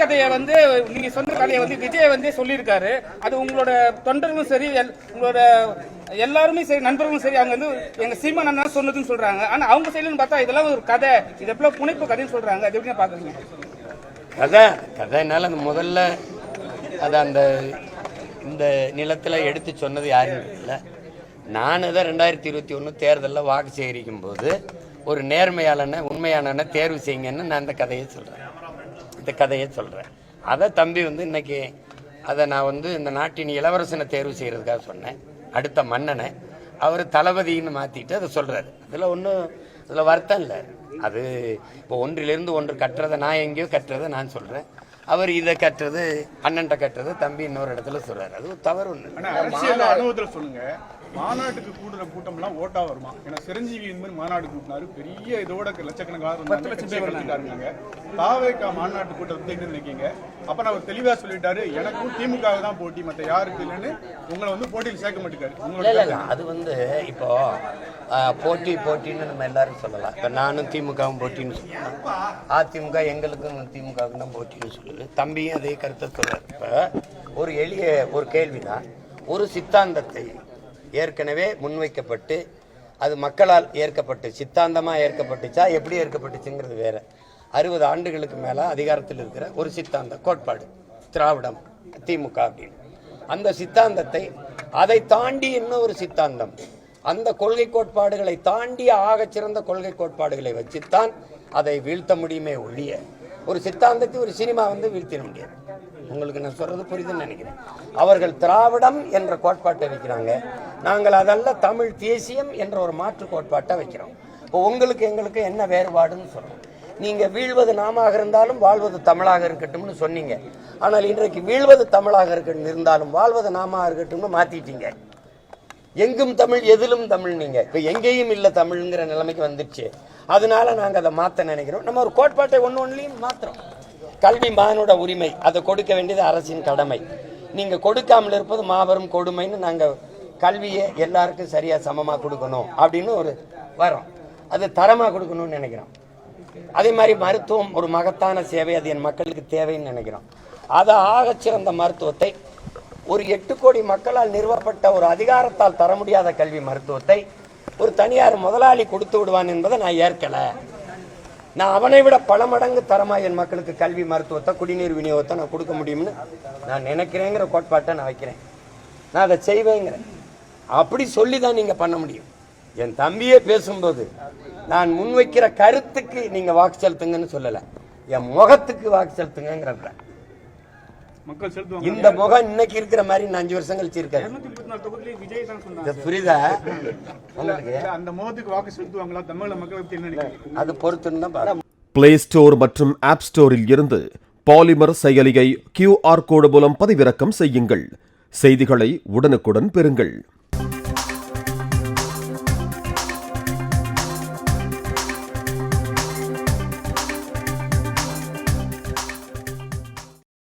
கதையை வந்து நீங்க சொன்ன கதையை வந்து விஜய் வந்து சொல்லியிருக்காரு. அது உங்களோட தொண்டர்களும் சரி எல்- உங்களோட எல்லாருமே சரி நண்பர்களும் சரி அவங்க வந்து எங்க சீமா அண்ணா சொன்னதுன்னு சொல்றாங்க. ஆனா அவங்க சைடுன்னு பார்த்தா இதெல்லாம் ஒரு கதை. இது எப்போ புனைப்பு கதைன்னு சொல்றாங்க. அது எப்படி பாக்குறீங்க கதை கதைனால அந்த முதல்ல அது அந்த இந்த நிலத்தில் எடுத்து சொன்னது யாரும் இல்லை நான் தான் ரெண்டாயிரத்தி இருபத்தி ஒன்று தேர்தலில் வாக்கு சேகரிக்கும் போது ஒரு நேர்மையாளனை உண்மையானனை தேர்வு செய்யுங்கன்னு நான் அந்த கதையை சொல்கிறேன் இந்த கதையை சொல்கிறேன் அதை தம்பி வந்து இன்னைக்கு அதை நான் வந்து இந்த நாட்டின் இளவரசனை தேர்வு செய்கிறதுக்காக சொன்னேன். அடுத்த மன்னனை. அவர் தளபதின்னு மாற்றிட்டு அதை சொல்கிறாரு அதில் ஒன்றும் அதில் வருத்தம் இல்லை. அது இப்போ ஒன்றிலிருந்து ஒன்று கட்டுறதை நான் எங்கேயோ கட்டுறதை நான் சொல்கிறேன் அவர் இதை கட்டுறது அண்ணன்ட்ட கட்டுறது தம்பி இன்னொரு இடத்துல சொல்கிறாரு அது தவறு ஒன்று அனுபவத்துல சொல்லுங்க. மாநாட்டுக்கு கூடுற கூட்டம் எல்லாம் ஓட்டா வருமா? ஏன்னா சிரஞ்சீவி என்பது மாநாடு கூட்டினாரு. பெரிய இதோட லட்சக்கணக்கான பத்து லட்சம் பேர் கலந்துட்டாருங்க தாவேக்கா மாநாட்டு கூட்டத்தை எங்க நினைக்கீங்க. அப்ப அவர் தெளிவா சொல்லிட்டாரு. எனக்கும் திமுக தான் போட்டி. மத்த யாருக்கு இல்லைன்னு உங்களை வந்து போட்டியில் சேர்க்க மாட்டேங்காரு அது வந்து இப்போ போட்டி போட்டின்னு நம்ம எல்லாரும் சொல்லலாம். இப்போ நானும் திமுகவும் போட்டின்னு சொல்லலாம். அதிமுக எங்களுக்கும் திமுகவுக்கும் தான் போட்டின்னு சொல்லுது தம்பியும் அதே கருத்தை சொல்றாரு. இப்போ ஒரு எளிய ஒரு கேள்விதான். ஒரு சித்தாந்தத்தை ஏற்கனவே முன்வைக்கப்பட்டு அது மக்களால் ஏற்கப்பட்டு சித்தாந்தமாக ஏற்கப்பட்டுச்சா எப்படி ஏற்கப்பட்டுச்சுங்கிறது வேற. அறுபது ஆண்டுகளுக்கு மேலே அதிகாரத்தில் இருக்கிற ஒரு சித்தாந்த கோட்பாடு திராவிடம் திமுக அப்படின்னு. அந்த சித்தாந்தத்தை அதை தாண்டி இன்னும் ஒரு சித்தாந்தம் அந்த கொள்கை கோட்பாடுகளை தாண்டி ஆகச் சிறந்த கொள்கை கோட்பாடுகளை வச்சுத்தான் அதை வீழ்த்த முடியுமே ஒழிய ஒரு சித்தாந்தத்தை ஒரு சினிமா வந்து வீழ்த்திட முடியாது. உங்களுக்கு நான் சொல்றது புரியுதுன்னு நினைக்கிறேன். அவர்கள் திராவிடம் என்ற கோட்பாட்டை வைக்கிறாங்க. நாங்கள் அதல்ல தமிழ் தேசியம் என்ற ஒரு மாற்று கோட்பாட்டை வைக்கிறோம். இப்போ உங்களுக்கு எங்களுக்கு என்ன வேறுபாடுன்னு சொல்றோம். நீங்க வீழ்வது நாமாக இருந்தாலும் வாழ்வது தமிழாக இருக்கட்டும்னு சொன்னீங்க. ஆனால் இன்றைக்கு வீழ்வது தமிழாக இருக்கட்டும் இருந்தாலும் வாழ்வது நாமாக இருக்கட்டும்னு மாத்திட்டீங்க. எங்கும் தமிழ் எதிலும் தமிழ் நீங்க. இப்ப எங்கேயும் இல்ல தமிழ்ங்கிற நிலைமைக்கு வந்துடுச்சு. அதனால நாங்க அதை மாத்த நினைக்கிறோம். நம்ம ஒரு கோட்பாட்டை ஒன்று ஒன்றுலையும் மாற்றுறோம் கல்வி மானோட உரிமை. அதை கொடுக்க வேண்டியது அரசின் கடமை. நீங்க கொடுக்காமல் இருப்பது மாபெரும் கொடுமைன்னு நாங்க கல்வியை எல்லாருக்கும் சரியா சமமா கொடுக்கணும் அப்படின்னு ஒரு வரோம். அது தரமா கொடுக்கணும்னு நினைக்கிறோம். அதே மாதிரி மருத்துவம் ஒரு மகத்தான சேவை. அது என் மக்களுக்கு தேவைன்னு நினைக்கிறோம். அதை ஆகச்சிறந்த மருத்துவத்தை ஒரு எட்டு கோடி மக்களால் நிறுவப்பட்ட ஒரு அதிகாரத்தால் தர முடியாத கல்வி மருத்துவத்தை ஒரு தனியார் முதலாளி கொடுத்து விடுவான் என்பதை நான் ஏற்கல. நான் அவனை விட பல மடங்கு தரமா என் மக்களுக்கு கல்வி மருத்துவத்தை குடிநீர் விநியோகத்தை நான் கொடுக்க முடியும்னு நான் நினைக்கிறேங்கிற கோட்பாட்டை நான் வைக்கிறேன். நான் அதை செய்வேங்கிறேன். அப்படி சொல்லி தான் நீங்க பண்ண முடியும். என் தம்பியே பேசும்போது நான் முன்வைக்கிற கருத்துக்கு நீங்க வாக்கு செலுத்துங்கன்னு சொல்லலை. என் முகத்துக்கு வாக்கு செலுத்துங்கிறேன் மக்கள் செலுத்துவாங்க இந்த முகம் இன்னைக்கு இருக்கிற மாதிரி நான் அஞ்சு வருஷம் கழிச்சு இருக்காரு இருபத்தி நாலு தொகுதியிலே விஜய் தான் சொன்னாங்க இது புரியுதா? அந்த முகத்துக்கு வாக்கு செலுத்துவாங்களா? தமிழக மக்களை பத்தி என்ன நினைக்கிறீங்க? அது பொறுத்துன்னு தான். பிளே ஸ்டோர் மற்றும் ஆப் ஸ்டோரில் இருந்து பாலிமர் செயலியை கியூஆர் கோடு மூலம் பதிவிறக்கம் செய்யுங்கள். செய்திகளை உடனுக்குடன் பெறுங்கள்.